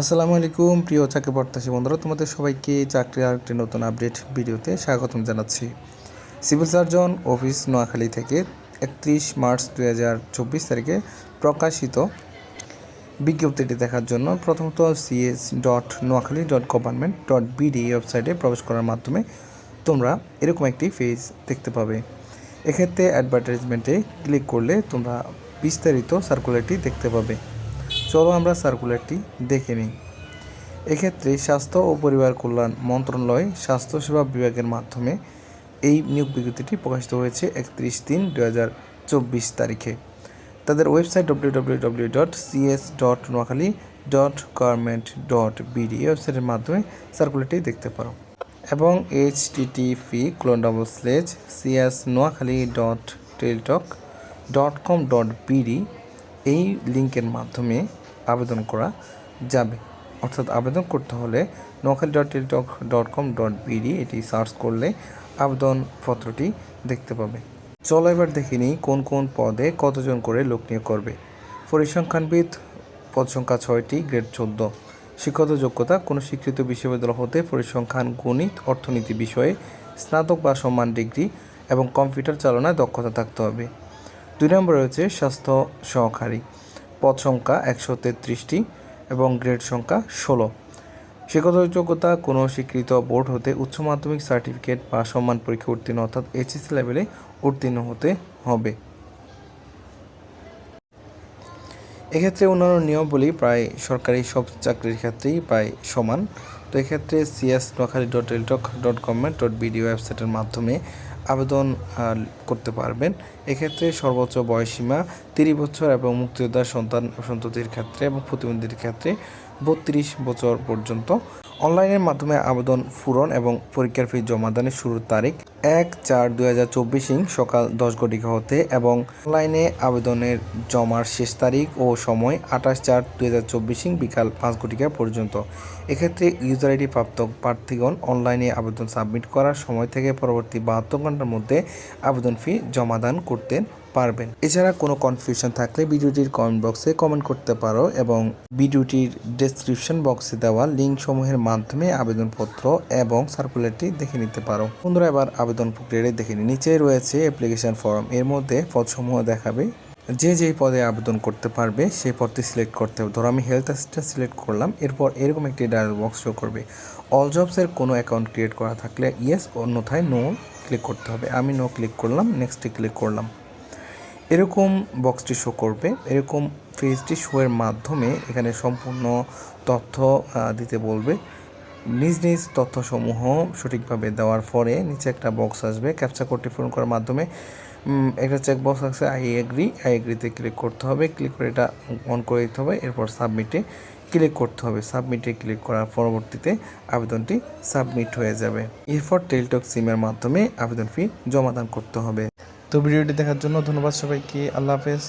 আসসালামু আলাইকুম, প্রিয় চাকরি প্রত্যাশী বন্ধুরা, তোমাদের সবাইকে চাকরির আরেকটি নতুন আপডেট ভিডিওতে স্বাগতম জানাচ্ছি। সিভিল সার্জন অফিস নোয়াখালী থেকে একত্রিশ মার্চ দু হাজার চব্বিশ তারিখে প্রকাশিত বিজ্ঞপ্তিটি দেখার জন্য প্রথমত CS dot Noakhali dot government dot BD ওয়েবসাইটে প্রবেশ করার মাধ্যমে তোমরা এরকম একটি পেজ দেখতে পাবে। এক্ষেত্রে অ্যাডভার্টাইজমেন্টে ক্লিক করলে তোমরা বিস্তারিত সার্কুলারটি দেখতে পাবে। চলো আমরা সার্কুলারটি দেখে নিই। এক্ষেত্রে স্বাস্থ্য ও পরিবার কল্যাণ মন্ত্রণালয় স্বাস্থ্যসেবা বিভাগের মাধ্যমে এই নিয়োগ বিজ্ঞপ্তিটি প্রকাশিত হয়েছে একত্রিশ তিন দু হাজার চব্বিশ তারিখে। তাদের website W W W dot CS dot Noakhali dot government dot BD ওয়েবসাইটের মাধ্যমে সার্কুলারটি দেখতে পারো। এবং H TTP colon double slash CS Noakhali dot Teletalk dot com dot BD এই লিঙ্কের মাধ্যমে আবেদন করা যাবে। অর্থাৎ আবেদন করতে হলে Noakhali dot Teletalk dot com dot BD এটি সার্চ করলে আবেদনপত্রটি দেখতে পাবে। চলো এবার দেখে নিই কোন কোন পদে কতজন করে লোক নিয়োগ করবে। পরিসংখ্যানবিদ, পদ সংখ্যা ছয়টি, গ্রেড চোদ্দ। শিক্ষত যোগ্যতা, কোনো স্বীকৃত বিশ্ববিদ্যালয় হতে পরিসংখ্যান, গণিত, অর্থনীতি বিষয়ে স্নাতক বা সম্মান ডিগ্রি এবং কম্পিউটার চালনায় দক্ষতা থাকতে হবে। দুই নম্বরে রয়েছে স্বাস্থ্য সহকারী। পদ সংখ্যা একশো তেত্রিশটি এবং গ্রেড সংখ্যা ষোলো। শিক্ষত যোগ্যতা কোনো স্বীকৃত বোর্ড হতে উচ্চ মাধ্যমিক সার্টিফিকেট বা সম্মান পরীক্ষা উত্তীর্ণ অর্থাৎ এইচএসসি লেভেলে উত্তীর্ণ হতে হবে। এক্ষেত্রে অন্যান্য নিয়মাবলী প্রায় সরকারি সব চাকরির ক্ষেত্রেই প্রায় সমান। তো এক্ষেত্রে CS Noakhali dot Teletalk dot government dot BD ওয়েবসাইটের মাধ্যমে আবেদন করতে পারবেন। এক্ষেত্রে সর্বোচ্চ বয়সীমা তিরিশ বছর এবং মুক্তিযোদ্ধার সন্তান, সন্ততির ক্ষেত্রে এবং প্রতিবন্ধীর ক্ষেত্রে বত্রিশ বছর পর্যন্ত। অনলাইনের মাধ্যমে আবেদন, পূরণ এবং পরীক্ষার ফি জমাদানের শুরুর তারিখ এক চার দুই হাজার চব্বিশ সকাল দশ ঘটিকা হতে এবং অনলাইনে আবেদনের জমার শেষ তারিখ ও সময় আঠাশ চার দুই হাজার চব্বিশ বিকাল পাঁচ ঘটিকা পর্যন্ত। এক্ষেত্রে ইউজার আইডি প্রাপ্ত প্রার্থীগণ অনলাইনে আবেদন সাবমিট করার সময় থেকে পরবর্তী বাহাত্তর ঘণ্টার মধ্যে আবেদন ফি জমাদান করতে পারবেন। এছাড়া কোনো কনফিউশন থাকলে ভিডিওটির কমেন্ট বক্সে কমেন্ট করতে পারো এবং ভিডিওটির ডেসক্রিপশন বক্সে দেওয়া লিঙ্ক সমূহের মাধ্যমে আবেদনপত্র এবং সার্কুলারটি দেখে নিতে পারো। বন্ধুরা, এবার আবেদন প্রক্রিয়াটি দেখে নিই। নিচে রয়েছে অ্যাপ্লিকেশন ফর্ম এর মধ্যে পদসমূহ দেখাবে। যে যেই পদে আবেদন করতে পারবে, সেই পদটি সিলেক্ট করতে হবে। ধরো আমি হেলথ অ্যাসিস্ট্যান্ট সিলেক্ট করলাম। এরপর এরকম একটি ডায়ালগ বক্স শো করবে। অল জবসের কোনো অ্যাকাউন্ট ক্রিয়েট করা থাকলে ইয়েস অন্যথায় নো ক্লিক করতে হবে। আমি নো ক্লিক করলাম নেক্সটে ক্লিক করলাম। এরকম বক্সটি শো করবে, এরকম ফেজটি শোয়ের মাধ্যমে এখানে সম্পূর্ণ তথ্য দিতে বলবে। নিজ নিজ তথ্যসমূহ সঠিকভাবে দেওয়ার পরে নিচে একটা বক্স আসবে ক্যাপচা কোডটি পূরণ করার মাধ্যমে। একটা চেক বক্স আছে আই এগ্রি আই এগ্রিতে ক্লিক করতে হবে ক্লিক করে এটা অন করে দিতে হবে, এরপর সাবমিটে ক্লিক করতে হবে। সাবমিটে ক্লিক করার পরবর্তীতে আবেদনটি সাবমিট হয়ে যাবে। এরপর টেলটক সিমের মাধ্যমে আবেদন ফি জমাদান করতে হবে। তো ভিডিওটি দেখার জন্য ধন্যবাদ সবাইকে। আল্লাহ হাফেজ।